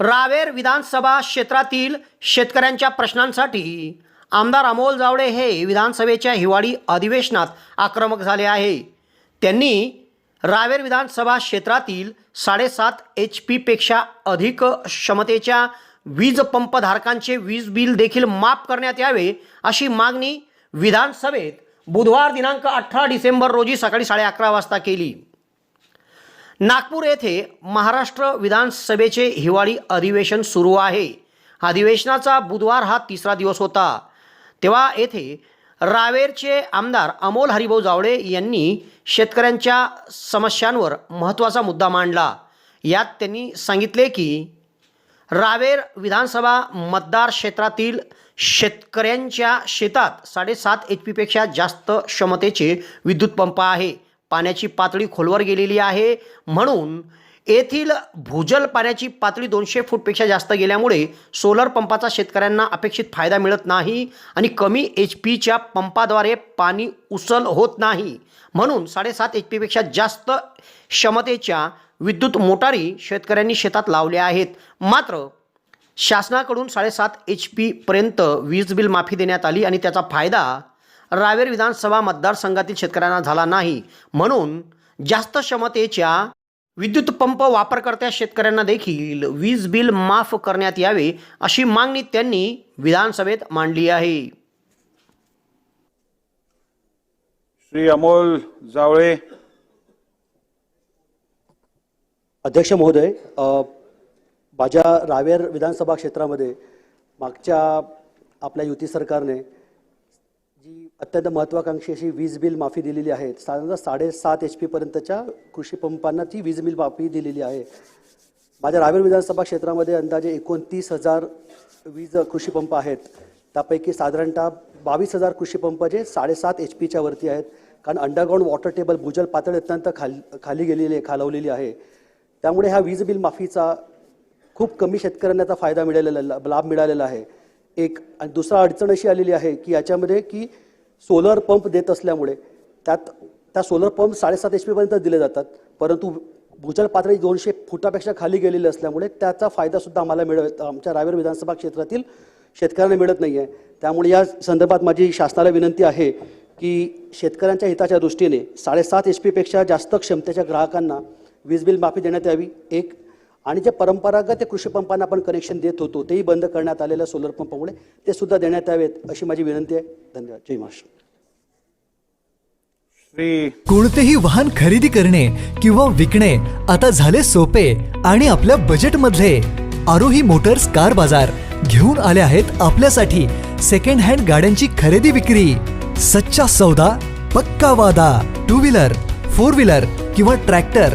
रावेर विधानसभा क्षेत्रातील शेतकऱ्यांच्या प्रश्नांसाठी आमदार अमोल जावळे हे विधानसभेच्या हिवाळी अधिवेशनात आक्रमक झाले आहे. त्यांनी रावेर विधानसभा क्षेत्रातील साडेसात एच पीपेक्षा अधिक क्षमतेच्या वीज पंपधारकांचे वीज बिल देखील माफ करण्यात यावे अशी मागणी विधानसभेत बुधवार दिनांक अठरा डिसेंबर रोजी सकाळी साडे अकरा वाजता केली. नागपूर येथे महाराष्ट्र विधानसभेचे हिवाळी अधिवेशन सुरू आहे. अधिवेशनाचा बुधवार हा तिसरा दिवस होता. तेव्हा येथे रावेरचे आमदार अमोल हरिभाऊ जावळे यांनी शेतकऱ्यांच्या समस्यांवर महत्त्वाचा मुद्दा मांडला. यात त्यांनी सांगितले की रावेर विधानसभा मतदार क्षेत्रातील शेतकऱ्यांच्या शेतात साडेसात एच पीपेक्षा जास्त क्षमतेचे विद्युत पंप आहे. पाण्याची पातळी खोलवर गेलेली आहे. म्हणून येथील भूजल पाण्याची पातळी दोनशे फूटपेक्षा जास्त गेल्यामुळे सोलर पंपाचा शेतकऱ्यांना अपेक्षित फायदा मिळत नाही आणि कमी एच पीच्या पंपाद्वारे पाणी उचल होत नाही. म्हणून साडेसात एच पीपेक्षा जास्त क्षमतेच्या विद्युत मोटारी शेतकऱ्यांनी शेतात लावल्या आहेत. मात्र शासनाकडून साडेसात एच पीपर्यंत वीज बिल माफी देण्यात आली आणि त्याचा फायदा रावेर विधानसभा मतदारसंघातील शेतकऱ्यांना झाला नाही. म्हणून जास्त क्षमतेच्या विद्युत पंप वापरकर्त्या शेतकऱ्यांना देखील वीज बिल माफ करण्यात यावे अशी मागणी त्यांनी विधानसभेत मांडली आहे. श्री अमोल जावळे. अध्यक्ष महोदय अ, माझ्या रावेर विधानसभा क्षेत्रामध्ये मागच्या आपल्या युती सरकारने अत्यंत महत्त्वाकांक्षी अशी वीज बिल माफी दिलेली आहे. साधारणतः साडेसात एच पीपर्यंतच्या कृषी पंपांना ती वीज बिल माफी दिलेली आहे. माझ्या रावेर विधानसभा क्षेत्रामध्ये अंदाजे एकोणतीस हजार वीज कृषी पंप आहेत. त्यापैकी साधारणतः बावीस हजार कृषी पंप जे साडेसात एच पीच्या वरती आहेत. कारण अंडरग्राऊंड वॉटर टेबल भूजल पातळी अत्यंत खाली खाली गेलेली आहे खालवलेली आहे. त्यामुळे ह्या वीज बिल माफीचा खूप कमी शेतकऱ्यांना याचा फायदा मिळालेला लाभ मिळालेला आहे. एक आणि दुसरा अडचण अशी आलेली आहे की याच्यामध्ये की सोलर पंप देत असल्यामुळे त्यात त्या सोलर पंप साडेसात एच पीपर्यंत दिले जातात परंतु भूजल पातळी दोनशे फुटापेक्षा खाली गेलेली असल्यामुळे त्याचा फायदासुद्धा आम्हाला मिळत आमच्या रावेर विधानसभा क्षेत्रातील शेतकऱ्यांना मिळत नाही आहे त्यामुळे या संदर्भात माझी शासनाला विनंती आहे की शेतकऱ्यांच्या हिताच्या दृष्टीने साडेसात एच पीपेक्षा जास्त क्षमतेच्या ग्राहकांना वीज बिल माफी देण्यात यावी. एक आणि जे परंपरागत ते कृषी पंपांना आपण कनेक्शन देत होतो तेही बंद करण्यात आलेल्या सोलर पंपामुळे ते सुद्धा देण्यात यावेत अशी माझी विनंती आहे. धन्यवाद. जय महाराष्ट्र. श्री कोणतेही वाहन खरेदी करणे किंवा विकणे आता झाले सोपे आणि आपल्या बजेटमधले आरोही मोटर्स कार बाजार घेऊन आले आहेत आपल्यासाठी सेकंड हँड गाड्यांची खरेदी विक्री. सच्चा सौदा पक्का वादा टू व्हीलर फोर व्हीलर किंवा ट्रॅक्टर